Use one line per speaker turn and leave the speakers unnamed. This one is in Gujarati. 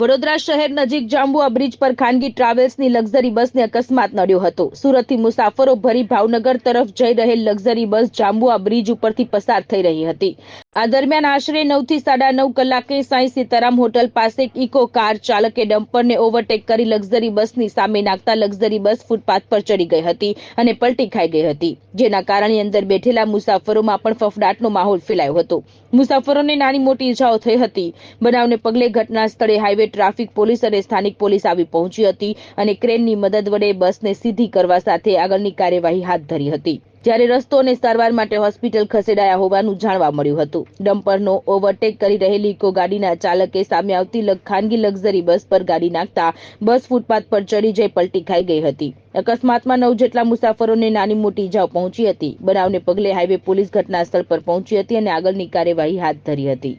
વડોદરા શહેર નજીક જાંબુઆ બ્રિજ પર ખાનગી ટ્રાવેલ્સની લક્ઝરી બસને અકસ્માત નડ્યો હતો. સુરતથી મુસાફરો ભરી ભાવનગર તરફ જઈ રહેલ લક્ઝરી બસ જાંબુઆ બ્રિજ ઉપરથી પસાર થઈ રહી હતી. આ દરમિયાન આશરે નવથી સાડા નવ કલાકે સાંઈ સીતારામ હોટલ પાસે ઇકો કાર ચાલકે ડમ્પરને ઓવરટેક કરી લક્ઝરી બસની સામે નાખતા લક્ઝરી બસ ફૂટપાથ પર ચડી ગઈ હતી અને પલટી ખાઈ ગઈ હતી, જેના કારણે અંદર બેઠેલા મુસાફરોમાં પણ ફફડાટનો માહોલ ફેલાયો હતો. મુસાફરોને નાની મોટી ઇજાઓ થઈ હતી. બનાવને પગલે ઘટના સ્થળે હાઈવે ટ્રાફિક પોલીસ અને સ્થાનિક પોલીસ આવી પહોંચી હતી અને ક્રેનની મદદ વડે બસને સીધી કરવા સાથે આગળની કાર્યવાહી હાથ ધરી હતી. જ્યારે રસ્તો અને સારવાર માટે હોસ્પિટલ ખસેડાયા હોવાનું જાણવા મળ્યું હતું. ડમ્પરનો ઓવરટેક કરી રહેલી ઇકો ગાડીના ચાલકે સામે આવતી ખાનગી લક્ઝરી બસ પર ગાડી નાખતા બસ ફૂટપાથ પર ચડી જઈ પલટી ખાઈ ગઈ હતી. અકસ્માતમાં નવ જેટલા મુસાફરોને નાની મોટી ઇજાઓ પહોંચી હતી. બનાવને પગલે હાઈવે પોલીસ ઘટના સ્થળ પર પહોંચી હતી અને આગળની કાર્યવાહી હાથ ધરી હતી.